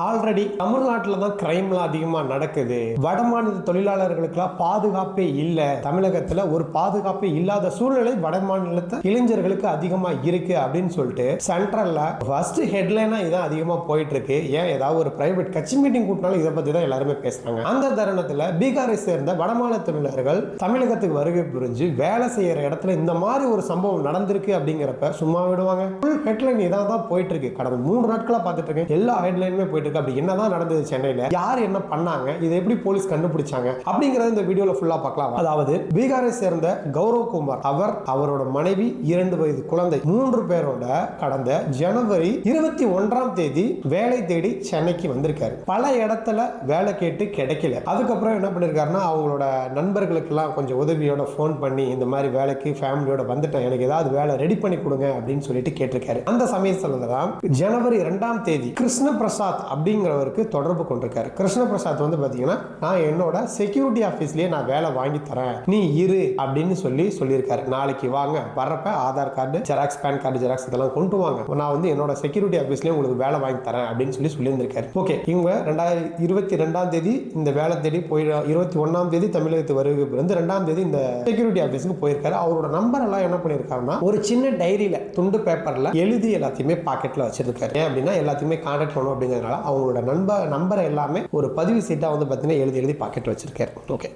Already தமிழ்நாட்டில் தான் கிரைம்லாம் அதிகமாக நடக்குது. வடமாநில தொழிலாளர்களுக்கெல்லாம் பாதுகாப்பே இல்லை. தமிழகத்தில் ஒரு பாதுகாப்பே இல்லாத சூழ்நிலை வடமாநிலத்தை இளைஞர்களுக்கு அதிகமாக இருக்கு அப்படின்னு சொல்லிட்டு சென்ட்ரலில் ஃபர்ஸ்ட் ஹெட்லைனாக இதான் அதிகமாக போயிட்டு இருக்கு ஏன்? ஏதாவது ஒரு பிரைவேட் கட்சி மீட்டிங் கூட்டினாலும் இதை பற்றி தான் எல்லாருமே பேசுறாங்க. அந்த தருணத்தில் பீகாரை சேர்ந்த வடமாநில தொழிலாளர்கள் தமிழகத்துக்கு வருகை புரிஞ்சு வேலை செய்யற இடத்துல இந்த மாதிரி ஒரு சம்பவம் நடந்திருக்கு அப்படிங்கிறப்ப சும்மா விடுவாங்க. ஃபுல் ஹெட்லைன் இதான் தான் போயிட்டு இருக்கு கடந்த மூணு நாட்களாக பார்த்துட்டு இருக்கேன். எல்லா ஹெட்லைனுமே போயிட்டு இருக்கு அப்படி என்னதான் நடந்தது சென்னையில? யார் என்ன பண்ணாங்க? இதை எப்படி போலீஸ் கண்டுபிடிச்சாங்க? அப்படிங்கறத இந்த வீடியோல ஃபுல்லா பார்க்கலாம். அதாவது பீகாரை சேர்ந்த கௌரவ் குமார் அவர் அவரோட மனைவி இரண்டு வயது குழந்தை மூன்று பேரோட கடந்த ஜனவரி இருபத்தி ஒன்றாம் தேதி வேலை தேடி சென்னைக்கு வந்திருக்காரு. பல இடத்துல வேலை கேட்டு கிடைக்கல. அதுக்கப்புறம் என்ன பண்ணிருக்காருன்னா அவங்களோட நண்பர்களுக்கெல்லாம் கொஞ்சம் உதவியோட ஃபோன் பண்ணி இந்த மாதிரி வேலைக்கு ஃபேமிலியோட வந்துட்டேன். எனக்கு ஏதாவது வேலை ரெடி பண்ணி கொடுங்க அப்படின்னு சொல்லிட்டு கேட்டிருக்காரு. அந்த சமயத்துல தான் ஜனவரி ரெண்டாம் தேதி கிருஷ்ண பிரசாத் அப்படிங்கிறவருக்கு தொடர்பு கொண்டிருக்காரு. கிருஷ்ண பிரசாத் வந்து பார்த்தீங்கன்னா நான் என்னோட செக்யூரிட்டி ஆஃபீஸ்லேயே நான் வேலை வாங்கி தரேன். நீ இரு அப்படின்னு சொல்லி சொல்லியிருக்காரு. நாளைக்கு வாங்க. வர்றப்ப Aadhaar card Xerox pan card Xerox இதெல்லாம் கொண்டு வாங்க. நான் வந்து என்னோட செக்யூரிட்டி ஆஃபீஸ்லேயே உங்களுக்கு வேலை வாங்கி தரேன் அப்படின்னு சொல்லி சொல்லியிருந்திருக்காரு. ஓகே இவங்க ரெண்டாயிரத்தி இருபத்தி ரெண்டாம் தேதி இந்த வேலை தேடி போய் இருபத்தி ஒன்னாம் தேதி தமிழகத்து வருகை வந்து ரெண்டாம் தேதி இந்த செக்யூரிட்டி ஆஃபீஸுக்கு போயிருக்காரு. அவரோட நம்பர் எல்லாம் என்ன பண்ணியிருக்காருன்னா ஒரு சின்ன டைரியில துண்டு பேப்பர்ல எழுதி எல்லாத்தையுமே பாக்கெட்ல வச்சிருக்காரு. ஏன் அப்படின்னா எல்லாத்தையுமே கான்டாக்ட் பண்ணணும் அப்படிங்கிறதுனால அவங்களோட நண்பர் நம்பரை எல்லாமே ஒரு பதிவு சீட்டாக வந்து பார்த்தீங்கன்னா எழுதி எழுதி பாக்கெட் வச்சிருக்காரு. ஓகே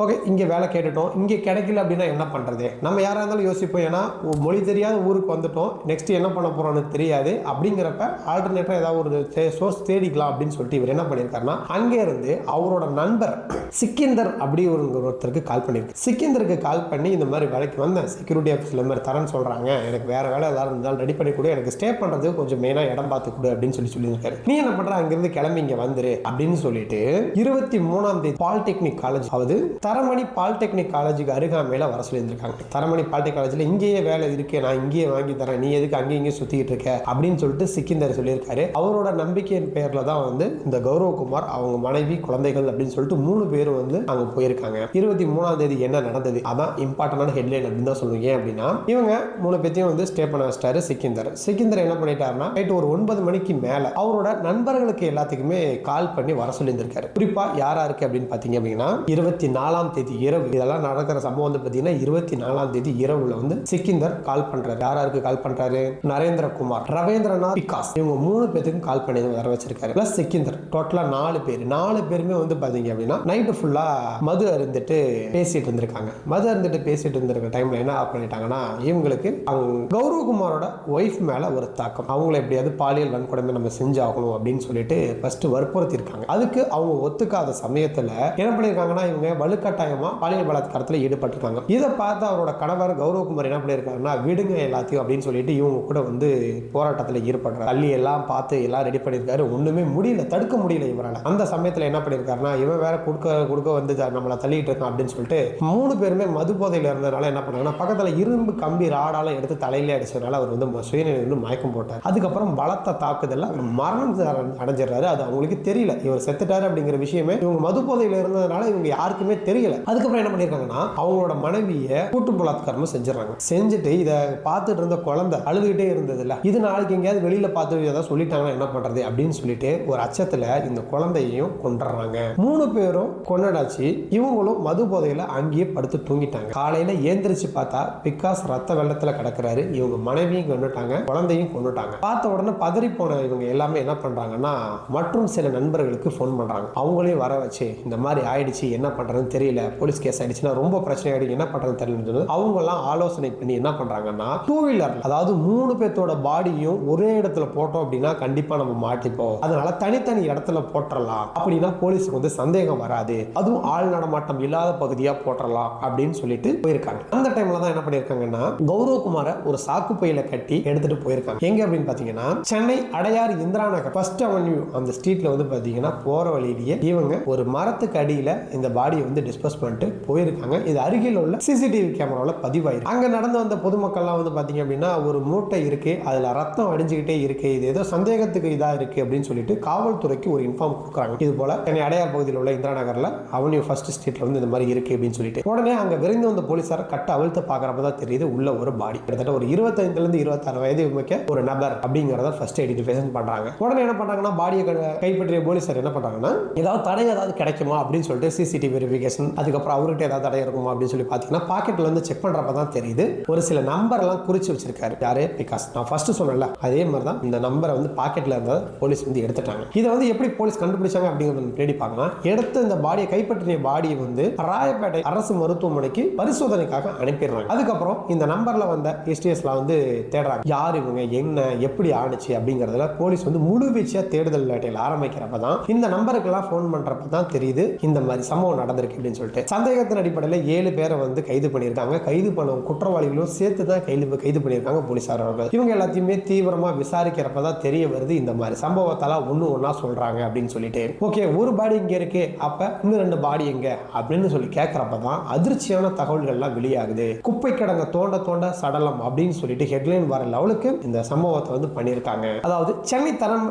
ஓகே இங்கே வேலை கேட்டுட்டோம். இங்கே கிடைக்கல அப்படின்னா என்ன பண்ணுறது நம்ம யாராக இருந்தாலும் யோசிப்போம். ஏன்னா மொழி தெரியாத ஊருக்கு வந்துட்டோம். நெக்ஸ்ட் என்ன பண்ண போகிறோம்னு தெரியாது. அப்படிங்கிறப்ப ஆல்டர்னேட்டாக ஏதாவது ஒரு சோர்ஸ் தேடிக்கலாம் அப்படின்னு சொல்லிட்டு இவர் என்ன பண்ணியிருக்காருன்னா அங்கே இருந்து அவரோட நண்பர் சிக்கிந்தர் அப்படி ஒரு ஒருத்தருக்கு கால் பண்ணியிருக்கு சிக்கிந்தருக்கு கால் பண்ணி இந்த மாதிரி வேலைக்கு வந்தேன். செக்யூரிட்டி ஆஃபீஸில் மாதிரி தரேன்னு சொல்கிறாங்க எனக்கு வேறு வேலை ஏதாவது இருந்தாலும் ரெடி பண்ணி கொடு. எனக்கு ஸ்டே பண்ணுறது கொஞ்சம் மெயினாக இடம் பார்த்து கொடு அப்படின்னு சொல்லி சொல்லியிருக்காரு. நீ என்ன பண்ணுற அங்கேருந்து கிளம்பி இங்கே வந்துரு அப்படின்னு சொல்லிட்டு இருபத்தி மூணாம் தேதி பாலிடெக்னிக் காலேஜ் அதாவது தரமணி பாலிடெக்னிக் காலேஜுக்கு அருகாமையில் வர சொல்லியிருந்திருக்காங்க. தரமணி பாலிடெக்னிக் காலேஜில் இங்கேயே வேலை இருக்கே நான் இங்கேயே வாங்கி தரேன் நீ எதுக்கு அங்கேயும் இங்கேயும் சுற்றிக்கிட்டு இருக்க? அப்படின்னு சொல்லிட்டு சிக்கிந்தர் சொல்லியிருக்காரு. அவரோட நம்பிக்கையின் பேரில் தான் வந்து இந்த கௌரவகுமார் அவங்க மனைவி குழந்தைகள் அப்படின்னு சொல்லிட்டு மூணு பேரும் வந்து அங்கே போயிருக்காங்க. இருபத்தி மூணாம் தேதி என்ன நடந்தது? அதான் இம்பார்ட்டண்டான ஹெட்லைன் அப்படின்னு தான் சொல்லுவீங்க அப்படின்னா இவங்க மூணு பேத்தையும் வந்து ஸ்டே பண்ண வச்சிட்டாரு சிக்கிந்தர். சிக்கிந்தர் என்ன பண்ணிட்டாருன்னா நைட்டு ஒரு ஒன்பது மணிக்கு மேலே அவரோட நண்பர்களுக்கு எல்லாத்துக்குமே கால் பண்ணி வர சொல்லியிருந்திருக்காரு. குறிப்பாக யாரா இருக்கு அப்படின்னு பார்த்தீங்க அப்படின்னா இருபத்தி நாலாம் தேதி இரவு. இதெல்லாம் நடக்கிற சம்பவம் வந்து பார்த்தீங்கன்னா இருபத்தி நாலாம் தேதி இரவுல வந்து சிக்கிந்தர் கால் பண்றாரு. யாராருக்கு கால் பண்றாரு? நரேந்திரகுமார். ரவேந்திரநாத் விகாஸ் இவங்க மூணு பேத்துக்கும் கால் பண்ணி வர வச்சிருக்காரு. பிளஸ் சிக்கிந்தர். டோட்டலா நாலு பேர். நாலு பேருமே வந்து பாத்தீங்க அப்படின்னா நைட்டு ஃபுல்லா மது அருந்துட்டு பேசிட்டு இருந்திருக்காங்க. மது அருந்துட்டு பேசிட்டு இருந்திருக்க டைம்ல என்ன பண்ணிட்டாங்கன்னா இவங்களுக்கு அவங்க கௌரவகுமாரோட ஒய்ஃப் மேல ஒரு தாக்கம். அவங்கள எப்படியாவது பாலியல் வன்கொடுமை நம்ம செஞ்சாகணும் அப்படின்னு சொல்லிட்டு ஃபர்ஸ்ட் வற்புறுத்திருக்காங்க அதுக்கு அவங்க ஒத்துக்காத சமயத்துல என்ன பண்ணிருக்காங்கன்னா இவங்க வலுக்கட்டாயமா பாலியல் பலாத்காரத்தில் ஈடுபட்டிருக்காங்க. இதை பார்த்து அவரோட கணவர் கௌரவகுமார் என்ன பண்ணியிருக்காருன்னா விடுங்க எல்லாத்தையும் அப்படின்னு சொல்லிட்டு இவங்க கூட வந்து போராட்டத்தில் ஈடுபடுறாரு. தள்ளி எல்லாம் பார்த்து எல்லாம் ரெடி பண்ணியிருக்காரு. ஒன்றுமே முடியல தடுக்க முடியல இவரால். அந்த சமயத்தில் என்ன பண்ணியிருக்காருன்னா இவன் வேற கொடுக்க கொடுக்க வந்து நம்மளை தள்ளிட்டு இருக்கான் அப்படின்னு சொல்லிட்டு மூணு பேருமே மது போதையில் இருந்ததுனால என்ன பண்ணாங்கன்னா பக்கத்தில் இரும்பு கம்பி ராடால எடுத்து தலையிலே அடிச்சதுனால அவர் வந்து சுயநிலை வந்து மயக்கம் போட்டார். அதுக்கப்புறம் பலத்த தாக்குதல் அவர் மரணம் அடைஞ்சிடுறாரு. அது அவங்களுக்கு தெரியல. இவர் செத்துட்டாரு அப்படிங்கிற விஷயமே இவங்க மது போதையில் இருந்ததுனால இவங்க யாருக்குமே தெரியல. அதுக்கப்புறம் என்ன பண்ணியிருக்காங்கன்னா அவங்களோட மனைவியை கூட்டு பலாத்காரமும் செஞ்சிடறாங்க. செஞ்சுட்டு இதை பார்த்துட்டு இருந்த குழந்தை அழுதுகிட்டே இருந்ததுல இது நாளைக்கு எங்கேயாவது வெளியில பார்த்து ஏதாவது சொல்லிட்டாங்கன்னா என்ன பண்றது அப்படின்னு சொல்லிட்டு ஒரு அச்சத்துல இந்த குழந்தையையும் கொண்டுறாங்க மூணு பேரும் கொண்டாடாச்சு இவங்களும் மது போதையில அங்கேயே படுத்து தூங்கிட்டாங்க. காலையில ஏந்திரிச்சு பார்த்தா பிகாஸ் ரத்த வெள்ளத்துல கிடக்குறாரு. இவங்க மனைவியும் கொண்டுட்டாங்க குழந்தையும் கொண்டுட்டாங்க பார்த்த உடனே பதறி போன இவங்க எல்லாமே என்ன பண்றாங்கன்னா மற்றும் சில நண்பர்களுக்கு ஃபோன் பண்றாங்க. அவங்களையும் வர வச்சு இந்த மாதிரி ஆயிடுச்சு என்ன பண்றதுன்னு தெரியல போலீஸ் கேஸ் ஆயிடுச்சுன்னா ரொம்ப பிரச்சனை ஆயிடுச்சு என்ன பண்றதுன்னு தெரியலன்னு சொல்லி அவங்க எல்லாம் ஆலோசனை பண்ணி என்ன பண்றாங்கன்னா டூ வீலர் அதாவது மூணு பேர்த்தோட பாடியும் ஒரே இடத்துல போட்டோம் அப்படின்னா கண்டிப்பா நம்ம மாட்டிப்போம். அதனால தனித்தனி இடத்துல போட்டுறலாம். அப்படின்னா போலீஸுக்கு வந்து சந்தேகம் வராது. அதுவும் ஆள் நடமாட்டம் இல்லாத பகுதியா போட்டுறலாம் அப்படின்னு சொல்லிட்டு போயிருக்காங்க. அந்த டைம்ல தான் என்ன பண்ணிருக்காங்கன்னா கௌரவகுமார ஒரு சாக்கு பையில கட்டி எடுத்துட்டு போயிருக்காங்க. எங்க அப்படின்னு பாத்தீங்கன்னா சென்னை அடையார் இந்திரா நகர் ஃபர்ஸ்ட் அவென்யூ அந்த ஸ்ட்ரீட்ல வந்து பாத்தீங்கன்னா போற வழியிலேயே இவங்க ஒரு மரத்துக்கு அடியில இந்த பாடியை வந்து டிஸ்போஸ் பண்ணிட்டு போயிருக்காங்க. இது அருகில் உள்ள சிசிடிவி கேமராவில் பதிவாயிருக்கு. அங்கே நடந்து வந்த பொதுமக்கள்லாம் வந்து பார்த்தீங்க அப்படின்னா ஒரு மூட்டை இருக்கு அதில் ரத்தம் அடிஞ்சுக்கிட்டே இருக்கு இது ஏதோ சந்தேகத்துக்கு இதாக இருக்கு அப்படின்னு சொல்லிட்டு காவல்துறைக்கு ஒரு இன்ஃபார்ம் கொடுக்குறாங்க. இது போல சென்னை அடையார் பகுதியில் உள்ள இந்திரா நகரில் அவனியூ ஃபர்ஸ்ட் ஸ்ட்ரீட்ல வந்து இந்த மாதிரி இருக்கு அப்படின்னு சொல்லிட்டு. உடனே அங்கே விரைந்து வந்த போலீஸார் கட்ட அவிழ்த்து பார்க்குறப்ப தான் தெரியுது உள்ள ஒரு பாடி கிட்டத்தட்ட ஒரு இருபத்தைந்துலேருந்து இருபத்தாறு வயது மிக்க ஒரு நபர் அப்படிங்கிறத ஃபர்ஸ்ட் ஐடென்டிஃபிகேஷன் பண்ணுறாங்க உடனே என்ன பண்ணுறாங்கன்னா பாடியை க- கைப்பற்றிய போலீஸார் என்ன பண்ணுறாங்கன்னா ஏதாவது தடை ஏதாவது கிடைக்குமா அப்படின்னு சொல்லிட்டு சிசிடிவி வெரிஃபிகேஷன் அதுக்கப்புறம் அவர்கிட்ட ஏதாவது தடை இருக்குமா அப்படின்னு சொல்லி பார்த்தீங்கன்னா பாக்கெட்ல வந்து செக் பண்ணுறப்ப தான் தெரியுது. ஒரு சில நம்பர்லாம் குறித்து குறிச்சு வச்சிருக்காரு. யாரு? பிகாஸ் நான் ஃபர்ஸ்ட் சொன்னேன்ல அதே மாதிரி தான் இந்த நம்பரை வந்து பாக்கெட்ல இருந்ததை போலீஸ் வந்து எடுத்துட்டாங்க. இதை வந்து எப்படி போலீஸ் கண்டுபிடிச்சாங்க அப்படிங்கிறத தேடி பார்க்கலாம். எடுத்து இந்த பாடியை கைப்பற்றிய பாடியை வந்து ராயப்பேட்டை அரசு மருத்துவமனைக்கு பரிசோதனைக்காக அனுப்பிடுறாங்க. அதுக்கப்புறம் இந்த நம்பர்ல வந்த எஸ்டிஎஸ்ல வந்து தேடுறாங்க. யார் இவங்க? என்ன? எப்படி ஆணுச்சு? அப்படிங்கிறதுல போலீஸ் வந்து முழுவீச்சியா தேடுதல் வேட்டையில் ஆரம்பிக்கிறப்ப தான் இந்த நம்பருக்கெல்லாம் ஃபோன் பண்றப்ப தான் தெரியுது. இந்த மாதிரி சம்பவம் நடந்திருக்கு அப்படின்னு சொல்லிட்டு. சந்தேகத்தின் அடிப்படையில் ஏழு பேரை வந்து கைது பண்ணியிருக்காங்க. கைது பண்ண குற்றவாளிகளும் சேர்த்து தான் கைது கைது பண்ணியிருக்காங்க போலீஸார் அவர்கள். இவங்க எல்லாத்தையுமே தீவிரமாக விசாரிக்கிறப்ப தான் தெரிய வருது இந்த மாதிரி சம்பவத்தெல்லாம் ஒன்று ஒன்றா சொல்கிறாங்க அப்படின்னு சொல்லிட்டு. ஓகே ஒரு பாடி இங்கே இருக்கு. அப்போ இன்னும் ரெண்டு பாடி எங்க? அப்படின்னு சொல்லி கேட்குறப்ப தான் அதிர்ச்சியான தகவல்கள்லாம் வெளியாகுது. குப்பை கிடங்க தோண்ட தோண்ட சடலம் அப்படின்னு சொல்லிட்டு ஹெட்லைன் வர லெவலுக்கு இந்த சம்பவத்தை வந்து பண்ணியிருக்காங்க. அதாவது சென்னை தரம்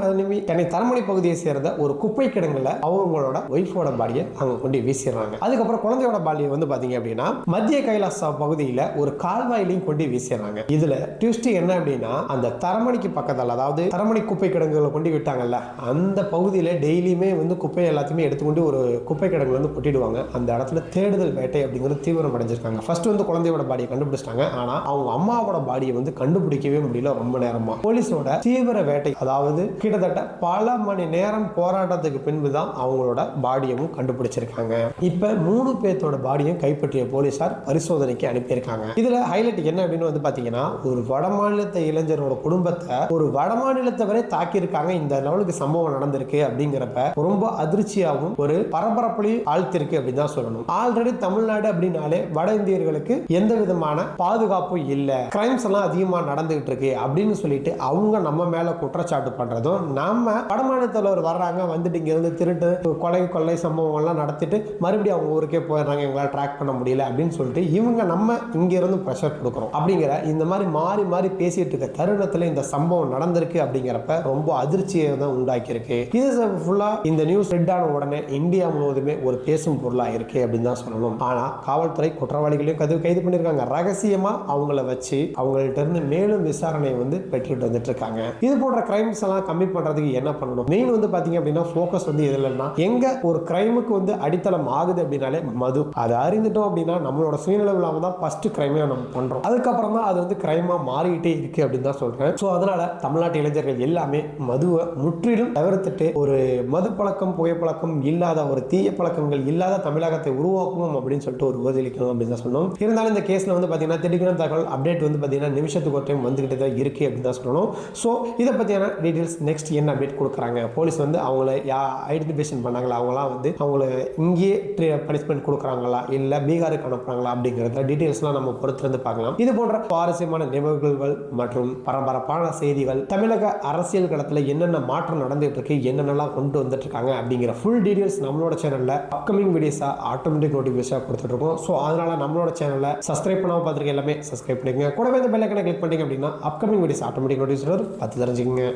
சென்னை தரமணி பகுதியை சேர்ந்த ஒரு குப்பை கிடங்குல அவங்களோட ஒய்ஃபோட பாடியை அவங்க கொண்டு வீசிடுறாங்க. அதுக்கப்புறம் குழந்தையோட பாடியை வந்து பாத்தீங்க அப்படின்னா மத்திய கைலாசா பகுதியில ஒரு கால்வாயிலையும் கொண்டு வீசிடுறாங்க. இதுல ட்விஸ்ட் என்ன அப்படின்னா அந்த தரமணிக்கு பக்கத்தில் அதாவது தரமணி குப்பை கிடங்குகளை கொண்டு விட்டாங்கல்ல அந்த பகுதியில டெய்லியுமே வந்து குப்பை எல்லாத்தையுமே எடுத்துக்கொண்டு ஒரு குப்பை கிடங்குல வந்து கொட்டிடுவாங்க. அந்த இடத்துல தேடுதல் வேட்டை அப்படிங்கிறது தீவிரம் அடைஞ்சிருக்காங்க. ஃபர்ஸ்ட் வந்து குழந்தையோட பாடியை கண்டுபிடிச்சிட்டாங்க. ஆனா அவங்க அம்மாவோட பாடியை வந்து கண்டுபிடிக்கவே முடியல ரொம்ப நேரமா. போலீஸோட தீவிர வேட்டை அதாவது கிட்டத்தட்ட பல மணி நேரம் போராட்டத்துக்கு பின்பு தான் அவங்களோட பாடியவும் கண்டுபிடிச்சிருக்காங்க. இப்ப மூணு பேர்த்தோட பாடியும் கைப்பற்றிய போலீசார் பரிசோதனைக்கு அனுப்பியிருக்காங்க. இதுல ஹைலைட் என்ன அப்படின்னு வந்து பாத்தீங்கன்னா ஒரு வடமாநிலத்த இளைஞரோட குடும்பத்தை ஒரு வடமாநிலத்தை வரை தாக்கியிருக்காங்க. இந்த லெவலுக்கு சம்பவம் நடந்திருக்கு அப்படிங்கிறப்ப ரொம்ப அதிர்ச்சியாகவும் ஒரு பரபரப்புலையும் ஆழ்த்திருக்கு அப்படின்னு தான் சொல்லணும். ஆல்ரெடி தமிழ்நாடு அப்படின்னாலே வட இந்தியர்களுக்கு எந்த விதமான பாதுகாப்பும் இல்லை. கிரைம்ஸ் எல்லாம் அதிகமா நடந்துகிட்டு இருக்கு அப்படின்னு சொல்லிட்டு அவங்க நம்ம மேல குற்றச்சாட்டு பண்றதும் நம்ம வடமாநிலத்தில் வர்றாங்க வந்துட்டு இங்க இருந்து திருட்டு கொலை கொள்ளை சம்பவம் எல்லாம் நடத்திட்டு மறுபடியும் அவங்க ஊருக்கே போயிடுறாங்க எங்களால் ட்ராக் பண்ண முடியல அப்படின்னு சொல்லிட்டு இவங்க நம்ம இங்கேருந்து ப்ரெஷர் கொடுக்குறோம். அப்படிங்கிற இந்த மாதிரி மாறி மாறி பேசிட்டு இருக்க தருணத்தில் இந்த சம்பவம் நடந்திருக்கு அப்படிங்கிறப்ப ரொம்ப அதிர்ச்சியை தான் உண்டாக்கியிருக்கு. இது ஃபுல்லாக இந்த நியூஸ் ஸ்ப்ரெட் ஆன உடனே இந்தியா முழுவதுமே ஒரு பேசும் பொருளாக இருக்கு அப்படின்னு தான் சொல்லணும். ஆனால் காவல்துறை குற்றவாளிகளையும் கது கைது பண்ணியிருக்காங்க. ரகசியமாக அவங்கள வச்சு அவங்கள்ட்ட இருந்து மேலும் விசாரணையை வந்து பெற்றுட்டு வந்துட்டு இருக்காங்க. இது போன்ற கிரைம்ஸ் எல்லாம் கம்மி பண்ணுறதுக்கு என்ன பண்ணணும்? மெயின் வந்து பார்த்தீங்க அப்படின்னா ஃபோக்கஸ் வந்து எதுலன்னா எங்கே ஒரு கிரைமுக்கு வந்து அடித்தளம் ஆகுது அப்படின்னாலே மது. அதை அறிந்துட்டோம் அப்படின்னா நம்மளோட சுயநலவு தான் ஃபர்ஸ்ட் கிரைமே நம்ம பண்றோம். அதுக்கப்புறம் தான் அது வந்து கிரைமா மாறிக்கிட்டே இருக்கு அப்படின்னு தான் சொல்றேன். ஸோ அதனால தமிழ்நாட்டு இளைஞர்கள் எல்லாமே மதுவை முற்றிலும் தவிர்த்துட்டு ஒரு மது பழக்கம் புகைப்பழக்கம் இல்லாத ஒரு தீய பழக்கங்கள் இல்லாத தமிழகத்தை உருவாக்குவோம் அப்படின்னு சொல்லிட்டு ஒரு உறுதியளிக்கணும் அப்படின்னு தான் சொன்னோம் இருந்தாலும் இந்த கேஸில் வந்து பார்த்தீங்கன்னா திடீர்னு தகவல் அப்டேட் வந்து பார்த்தீங்கன்னா நிமிஷத்துக்கு ஒரு டைம் வந்துகிட்டு தான் இருக்கு அப்படின்னு தான் சொல்லணும். ஸோ இதை பற்றியான டீட்டெயில்ஸ் நெக்ஸ்ட் என்ன அப்டேட் கொடுக்குறாங்க? போலீஸ் வந்து அவங்கள யா ஐடென்டிஃபிகேஷன் பண்ணாங்களா? அவங்களாம் வந்து அவங்கள இங்கேயே பனிஷ்மெண்ட் கொடுக்குறாங்களா? இல்லை பீகாருக்கு அனுப்புறாங்களா அப்படிங்கிறத டீட்டெயில்ஸ்லாம் நம்ம பொறுத்திருந்து பார்க்கலாம். இது போன்ற சுவாரஸ்யமான நிகழ்வுகள் மற்றும் பரபரப்பான செய்திகள் தமிழக அரசியல் களத்தில் என்னென்ன மாற்றம் நடந்துட்டு இருக்கு என்னென்னலாம் கொண்டு வந்துட்டு இருக்காங்க அப்படிங்கிற ஃபுல் டீடைல்ஸ் நம்மளோட சேனலில் அப்கமிங் வீடியோஸாக ஆட்டோமேட்டிக் நோட்டிஃபிகேஷன் கொடுத்துட்டு இருக்கோம் ஸோ அதனால நம்மளோட சேனலில் சப்ஸ்கிரைப் பண்ணாமல் பார்த்துருக்க எல்லாமே சப்ஸ்கிரைப் பண்ணிக்கங்க. கூடவே இந்த பெல்லைக்கனை கிளிக் பண்ணிங்க அப்படின்னா அப்கமிங் வீடியோஸ் ஆட்டோமேட்டிக் நோட்டிஃபிகேஷன் பார்த்து தெரிஞ்சுக்கங்க.